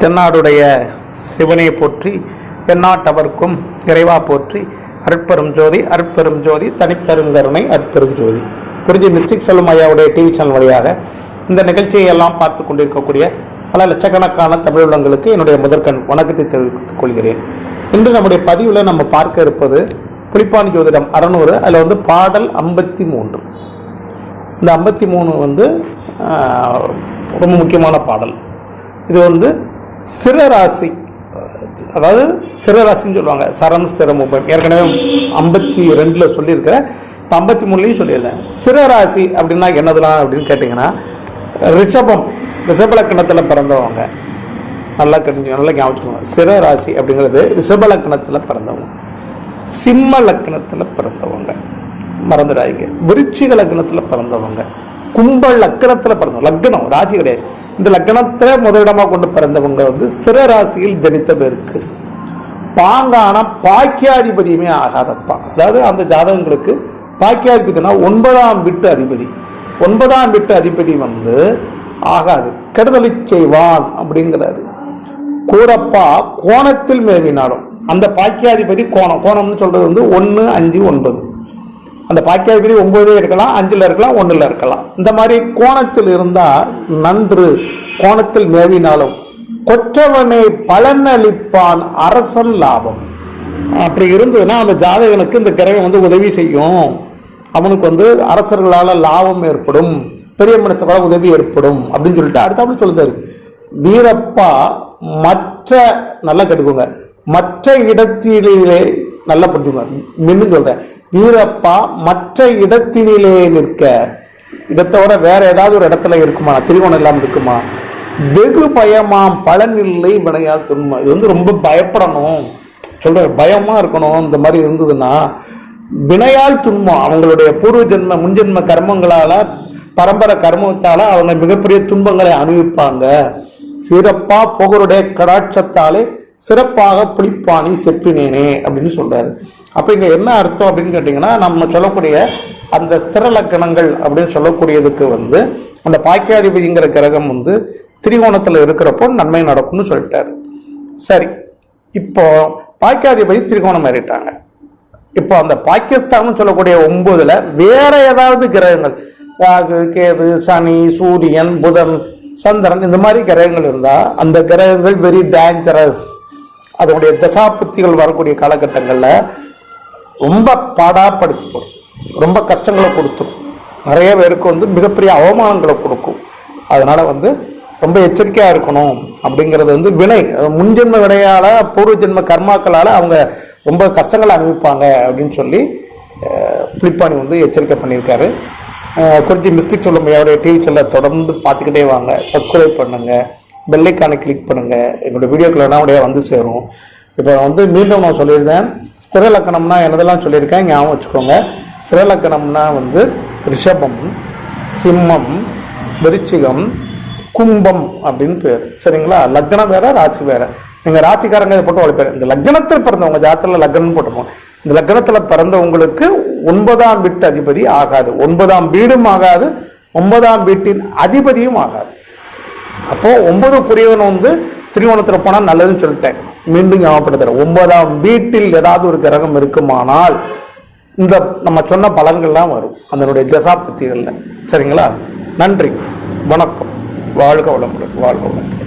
தென்னாடுடைய சிவனை போற்றி எந்நாட்டவர்க்கும் இறைவா போற்றி அருட்பெரும் ஜோதி அருட்பெரும் ஜோதி தனிப்பெருங்கருணை அற்பெரும் ஜோதி. குறிஞ்சி மிஸ்டிக் செல்லும் ஐயாவுடைய டிவி சேனல் வழியாக இந்த நிகழ்ச்சியை எல்லாம் பார்த்து கொண்டிருக்கக்கூடிய பல லட்சக்கணக்கான தமிழுள்ளங்களுக்கு என்னுடைய முதற்கண் வணக்கத்தை தெரிவித்துக் கொள்கிறேன். இன்று நம்முடைய பதிவில் நம்ம பார்க்க இருப்பது புலிப்பான் ஜோதிடம் அறநூறு அதில் வந்து பாடல் ஐம்பத்தி மூன்று. இந்த ஐம்பத்தி மூணு வந்து ரொம்ப முக்கியமான பாடல். இது வந்து ஸ்திரராசி அதாவது ஸ்திரராசின்னு சொல்லுவாங்க. சரம் ஸ்திரம் உபயம் ஏற்கனவே ஐம்பத்தி ரெண்டில் சொல்லியிருக்கிறேன். இப்போ ஐம்பத்தி மூணுலையும் சொல்லியிருந்தேன். ஸ்திரராசி அப்படின்னா என்னதுலாம் அப்படின்னு கேட்டிங்கன்னா ரிஷபம் ரிஷபலக்கணத்தில் பிறந்தவங்க. நல்லா தெரிஞ்சு நல்லா ஞாபகம் சிரராசி அப்படிங்கிறது ரிஷபலக்கணத்தில் பிறந்தவங்க. சிம்ம லக்கணத்தில் பிறந்தவங்க. மறந்துடாதீங்க. விருச்சிக லக்னத்தில் பிறந்தவங்க. கும்ப லக்கணத்தில் பிறந்தவங்க. லக்னம் ராசி கிடையாது. இந்த லக்கணத்தை முதலிடமாக கொண்டு பிறந்தவங்க வந்து சிற ராசியில் ஜனித்த பேருக்கு. பாங்கான பாக்கியாதிபதியுமே ஆகாதப்பா. அதாவது அந்த ஜாதகங்களுக்கு பாக்கியாதிபதினா ஒன்பதாம் விட்டு அதிபதி. ஒன்பதாம் விட்டு அதிபதி வந்து ஆகாது. கெடுதலை செய்வான் அப்படிங்கிறாரு. கூறப்பா கோணத்தில் மேவினாலும். அந்த பாக்கியாதிபதி கோணம். கோணம்னு சொல்றது வந்து ஒன்று அஞ்சு ஒன்பது. அந்த பாக்கியாதிபதி ஒன்பதுல இருக்கலாம் அஞ்சுல இருக்கலாம் ஒன்றில் இருக்கலாம். இந்த மாதிரி கோணத்தில் இருந்தா நன்று கோணத்தில் மேவினாலும் கொற்றவனை பலனளிப்பான் அரசன் லாபம். அப்படி இருந்ததுன்னா அந்த ஜாதகனுக்கு இந்த கிரகம் வந்து உதவி செய்யும். அவனுக்கு வந்து அரசர்களால் லாபம் ஏற்படும் பெரிய மனுஷர்களால் உதவி ஏற்படும் அப்படின்னு சொல்லிட்டு அடுத்தாப்புல சொல்லுதாரு வீரப்பா மற்ற நல்லா கேட்டுக்கோங்க. மற்ற இடத்திலே நல்லா புரிஞ்சுங்க மின்னு சொல்றேன். வீரப்பா மற்ற இடத்தினிலே நிற்க. இதை தவிர வேற ஏதாவது ஒரு இடத்துல இருக்குமா? திருவோணம் இல்லாமல் இருக்குமா? வெகு பயமாம் பலன் இல்லை வினையால் துன்பம். இது வந்து ரொம்ப பயப்படணும். சொல்ற பயமா இருக்கணும். இந்த மாதிரி இருந்ததுன்னா வினையால் துன்பம். அவங்களுடைய பூர்வ ஜென்ம முன்ஜென்ம கர்மங்களால பரம்பரை கர்மத்தால அவங்க மிகப்பெரிய துன்பங்களை அனுபவிப்பாங்க. சிறப்பா புகருடைய கடாட்சத்தாலே சிறப்பாக புளிப்பாணி செப்பினேனே அப்படின்னு சொல்றாரு. அப்ப இங்க என்ன அர்த்தம் அப்படின்னு கேட்டீங்கன்னா நம்ம சொல்லக்கூடிய அந்த ஸ்திர லக்கணங்கள் அப்படின்னு சொல்லக்கூடியதுக்கு வந்து அந்த பாக்கியாதிபதிங்கிற கிரகம் வந்து திரிகோணத்துல இருக்கிறப்போ நன்மை நடக்கும்னு சொல்லிட்டாரு. சரி இப்போ பாக்கியாதிபதி திரிகோணம் ஏறிட்டாங்க. இப்போ அந்த பாகிஸ்தான் சொல்லக்கூடிய ஒன்பதுல வேற ஏதாவது கிரகங்கள் ராகு கேது சனி சூரியன் புதன் சந்திரன் இந்த மாதிரி கிரகங்கள் இருந்தா அந்த கிரகங்கள் வெரி டேஞ்சரஸ் அதனுடைய தசாபுத்திகள் வரக்கூடிய காலகட்டங்களில் ரொம்ப பாடாப்படுத்தி போடும். ரொம்ப கஷ்டங்களை கொடுத்துரும். நிறைய பேருக்கு வந்து மிகப்பெரிய அவமானங்களை கொடுக்கும். அதனால் வந்து ரொம்ப எச்சரிக்கையாக இருக்கணும் அப்படிங்கிறது வந்து வினை. முன்ஜென்ம வினையால் பூர்வ ஜென்ம அவங்க ரொம்ப கஷ்டங்களை அனுபவிப்பாங்க அப்படின்னு சொல்லி புளிப்பாணி வந்து எச்சரிக்கை பண்ணியிருக்காரு. குறித்து குறிச்சி மிஸ்டேக் சொல்ல முடியாத டிவி சொல்ல தொடர்ந்து பார்த்துக்கிட்டே வாங்க. சப்ஸ்கிரைப் பண்ணுங்கள் பெல்லைக்கானை கிளிக் பண்ணுங்கள் என்னோட வீடியோக்கள் எல்லாம் உடைய வந்து சேரும். இப்போ வந்து மீண்டும் நான் சொல்லியிருந்தேன். ஸ்திர லக்கணம்னா என்னதெல்லாம் சொல்லியிருக்கேன்? ஞாபகம் வச்சுக்கோங்க. ஸ்திர லக்கணம்னா வந்து ரிஷபம் சிம்மம் விருச்சிகம் கும்பம் அப்படின்னு பேர். சரிங்களா? லக்னம் வேற ராசி வேற. நீங்கள் ராசிக்காரங்க இதை போட்டு உழைப்பார் இந்த லக்னத்தில் பிறந்தவங்க ஜாத்திரில் லக்னம் போட்டுருப்போம். இந்த லக்னத்தில் பிறந்தவங்களுக்கு ஒன்பதாம் வீட்டு அதிபதி ஆகாது. ஒன்பதாம் வீடும் ஆகாது. ஒன்பதாம் வீட்டின் அதிபதியும் ஆகாது. அப்போ ஒன்பதுக்குரியவன் வந்து திருவோணத்தில் போனால் நல்லதுன்னு சொல்லிட்டேன். மீண்டும் ஞாபகப்படுத்துகிறேன் ஒன்பதாம் வீட்டில் ஏதாவது ஒரு கிரகம் இருக்குமானால் இந்த நம்ம சொன்ன பலன்கள்லாம் வரும். அதனுடைய தசாபுத்திகளில். சரிங்களா? நன்றி. வணக்கம். வாழ்க வளமுடன். வாழ்க வளமுடன்.